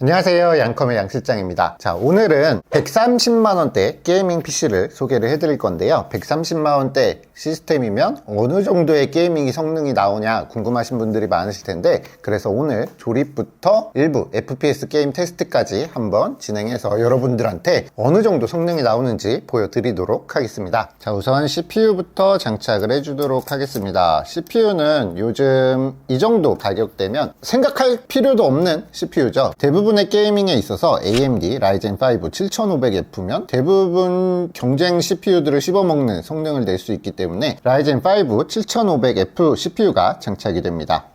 안녕하세요. 양컴의 양실장입니다. 자 오늘은 130만원대 게이밍 PC를 소개를 해드릴 건데요. 130만원대 시스템이면 어느 정도의 게이밍이 성능이 나오냐 궁금하신 분들이 많으실 텐데 그래서 오늘 조립부터 일부 FPS 게임 테스트까지 한번 진행해서 여러분들한테 어느 정도 성능이 나오는지 보여드리도록 하겠습니다. 자 우선 CPU부터 장착을 해주도록 하겠습니다. CPU는 요즘 이 정도 가격대면 생각할 필요도 없는 CPU죠. 대부분 의 게이밍에 있어서 AMD Ryzen 5 7500F면 대부분 경쟁 CPU들을 씹어먹는 성능을 낼 수 있기 때문에 Ryzen 5 7500F CPU가 장착이 됩니다.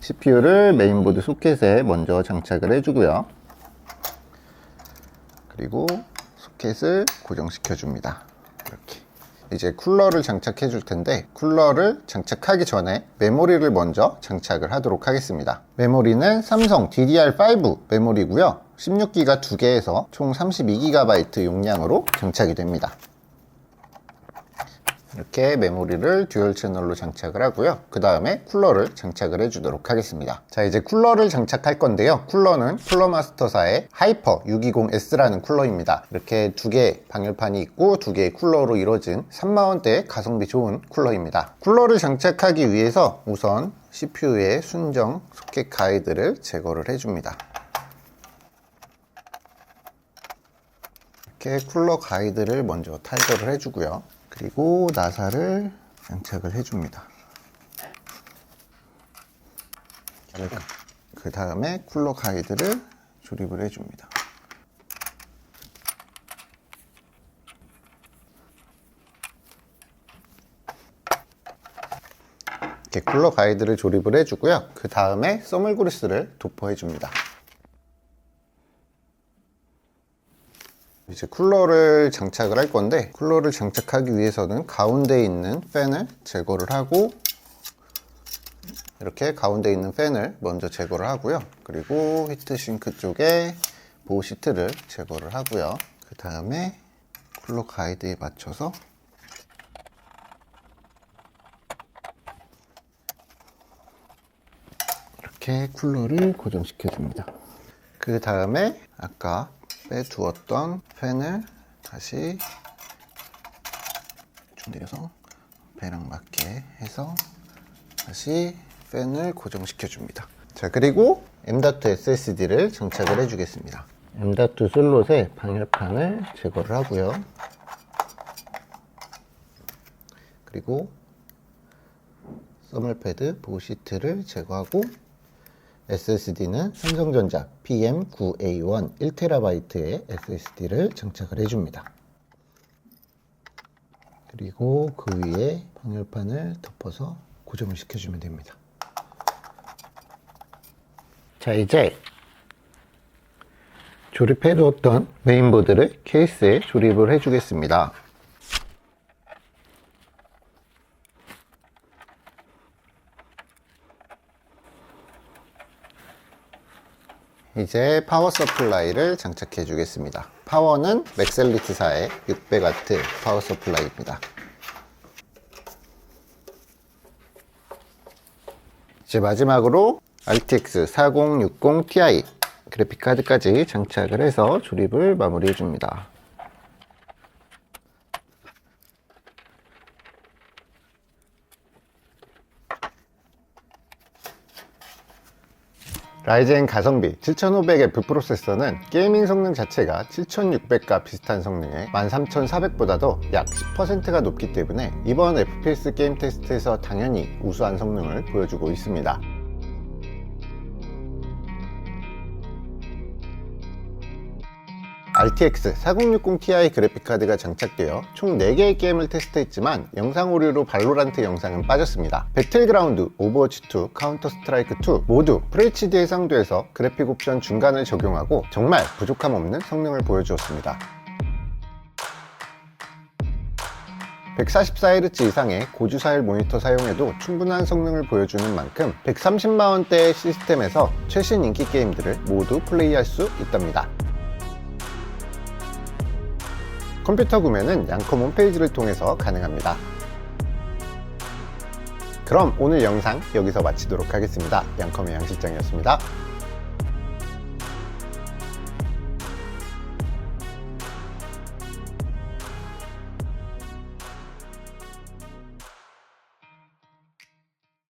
CPU를 메인보드 소켓에 먼저 장착을 해주고요. 그리고 소켓을 고정시켜 줍니다. 이렇게 이제 쿨러를 장착해 줄 텐데 쿨러를 장착하기 전에 메모리를 먼저 장착을 하도록 하겠습니다. 메모리는 삼성 DDR5 메모리고요. 16기가 2개에서 총 32GB 용량으로 장착이 됩니다 이렇게 메모리를 듀얼 채널로 장착을 하고요. 그 다음에 쿨러를 장착을 해주도록 하겠습니다. 자 이제 쿨러를 장착할 건데요. 쿨러는 쿨러마스터사의 하이퍼 620S라는 쿨러입니다. 이렇게 두 개의 방열판이 있고 두 개의 쿨러로 이루어진 3만원대 가성비 좋은 쿨러입니다. 쿨러를 장착하기 위해서 우선 CPU의 순정 소켓 가이드를 제거를 해줍니다. 이렇게 쿨러 가이드를 먼저 탈거를 해주고요 그리고 나사를 장착을 해줍니다. 그 다음에 쿨러 가이드를 조립을 해줍니다. 이렇게 쿨러 가이드를 조립을 해주고요. 그 다음에 써멀그리스를 도포해줍니다. 이제 쿨러를 장착을 할 건데 쿨러를 장착하기 위해서는 가운데 있는 팬을 제거를 하고 이렇게 가운데 있는 팬을 먼저 제거를 하고요. 그리고 히트싱크 쪽에 보호 시트를 제거를 하고요. 그 다음에 쿨러 가이드에 맞춰서 이렇게 쿨러를 고정시켜 줍니다. 그 다음에 아까 빼두었던 팬을 다시 준비해서 배랑 맞게 해서 다시 팬을 고정시켜 줍니다. 자 그리고 M.2 SSD를 장착을 해 주겠습니다. M.2 슬롯의 방열판을 제거를 하고요. 그리고 써멀패드 보시트를 제거하고 SSD는 삼성전자 PM9A1 1TB의 SSD를 장착을 해줍니다. 그리고 그 위에 방열판을 덮어서 고정을 시켜주면 됩니다. 자 이제 조립해 두었던 메인보드를 케이스에 조립을 해 주겠습니다. 이제 파워 서플라이를 장착해 주겠습니다. 파워는 맥셀리트사의 600W 파워 서플라이입니다. 이제 마지막으로 RTX 4060 Ti 그래픽카드까지 장착을 해서 조립을 마무리해 줍니다. 라이젠 가성비 7500F 프로세서는 게이밍 성능 자체가 7600과 비슷한 성능에 13400보다도 약 10%가 높기 때문에 이번 FPS 게임 테스트에서 당연히 우수한 성능을 보여주고 있습니다. RTX 4060 Ti 그래픽카드가 장착되어 총 4개의 게임을 테스트했지만 영상 오류로 발로란트 영상은 빠졌습니다. 배틀그라운드, 오버워치2, 카운터 스트라이크 2 모두 FHD 해상도에서 그래픽 옵션 중간을 적용하고 정말 부족함 없는 성능을 보여주었습니다. 144Hz 이상의 고주사일 모니터 사용에도 충분한 성능을 보여주는 만큼 130만원대의 시스템에서 최신 인기 게임들을 모두 플레이할 수 있답니다. 컴퓨터 구매는 양컴 홈페이지를 통해서 가능합니다. 그럼 오늘 영상 여기서 마치도록 하겠습니다. 양컴의 양실장이었습니다.